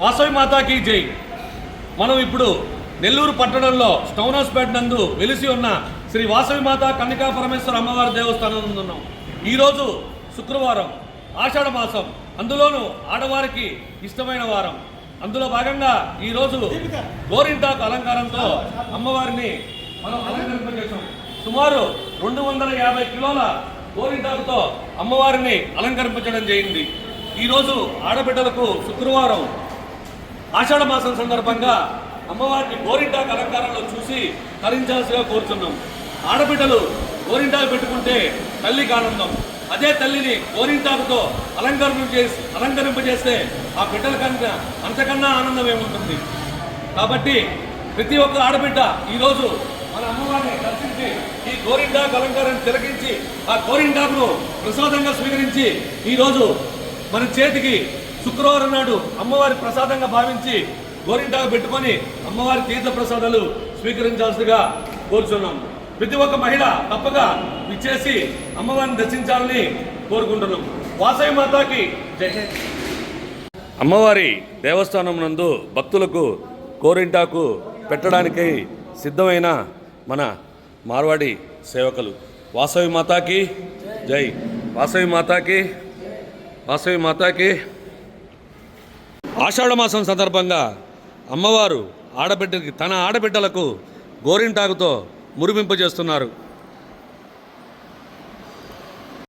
వాసవి మాతాకి జై. మనం ఇప్పుడు నెల్లూరు పట్టణంలో స్టౌన్ హౌస్పేట నందు వెలిసి ఉన్న శ్రీ వాసవి మాత కన్నికా పరమేశ్వర అమ్మవారి దేవస్థానం ఉన్నాం. ఈరోజు శుక్రవారం ఆషాఢ మాసం. అందులోనూ ఆడవారికి ఇష్టమైన వారం. అందులో భాగంగా ఈరోజు గోరింటాకు అలంకారంతో అమ్మవారిని మనం అలంకరింపజేసాం సుమారు రెండు వందల యాభై కిలోల గోరింటాకుతో అమ్మవారిని అలంకరింపజేయడం జరిగింది. ఈరోజు ఆడబిడ్డలకు శుక్రవారం ఆషాఢ మాసం సందర్భంగా అమ్మవారిని గోరింటాకు అలంకారంలో చూసి తరించాల్సిగా కోరుతున్నాం ఆడబిడ్డలు గోరింటాకు పెట్టుకుంటే తల్లికి ఆనందం. అదే తల్లిని గోరింటాకుతో అలంకరింప చేసి అలంకరింపజేస్తే ఆ బిడ్డల కన్నా అంతకన్నా ఆనందం ఏముంటుంది? కాబట్టి ప్రతి ఒక్క ఆడబిడ్డ ఈరోజు మన అమ్మవారిని దర్శించి ఈ గోరింటాకు అలంకారాన్ని తిలకించి ఆ గోరింటాకును ప్రసాదంగా స్వీకరించి ఈరోజు మన చేతికి శుక్రవారం నాడు అమ్మవారి ప్రసాదంగా భావించి గోరింటాకు పెట్టుకొని అమ్మవారి తీర్థ ప్రసాదాలు స్వీకరించాల్సిందిగా కోరుచున్నాం. ప్రతి ఒక్క మహిళ తప్పక ఇచ్చేసి అమ్మవారిని దర్శించాలని కోరుకుంటున్నాం. వాసవి మాతాకి జై. అమ్మవారి దేవస్థానం నందు భక్తులకు గోరింటాకు పెట్టడానికి సిద్ధమైన మన మార్వాడి సేవకులు. వాసవి మాతాకి జై. వాసవి మాతాకి వాసవి మాతాకి ఆషాఢమాసం సందర్భంగా అమ్మవారు ఆడబిడ్డకి తన ఆడబిడ్డలకు గోరింటాకుతో మురిపింపజేస్తున్నారు.